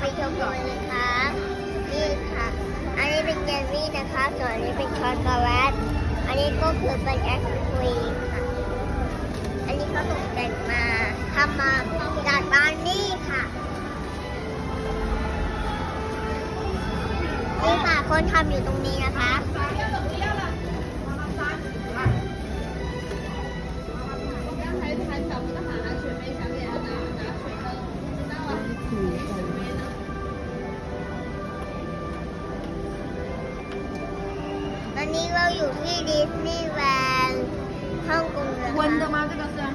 ไปชมกันเลยครับนี่ค่ะ อันนี้เป็นเจลลี่นะคะส่วนอันนี้เป็นช็อกโกแลต อันนี้ก็คือเป็นไอศครีมค่ะ อันนี้เขาตกแต่งมาทำมาจากบาวนี่ค่ะนี่ค่ะคนทำอยู่ตรงนี้นะคะ นี้เราอยู่ที่ดิสนีย์แลนด์ฮ่องกงนะคะ When the mountain goes down.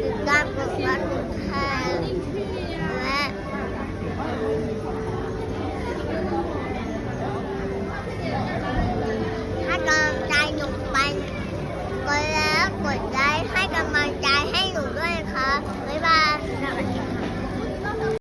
Duga po.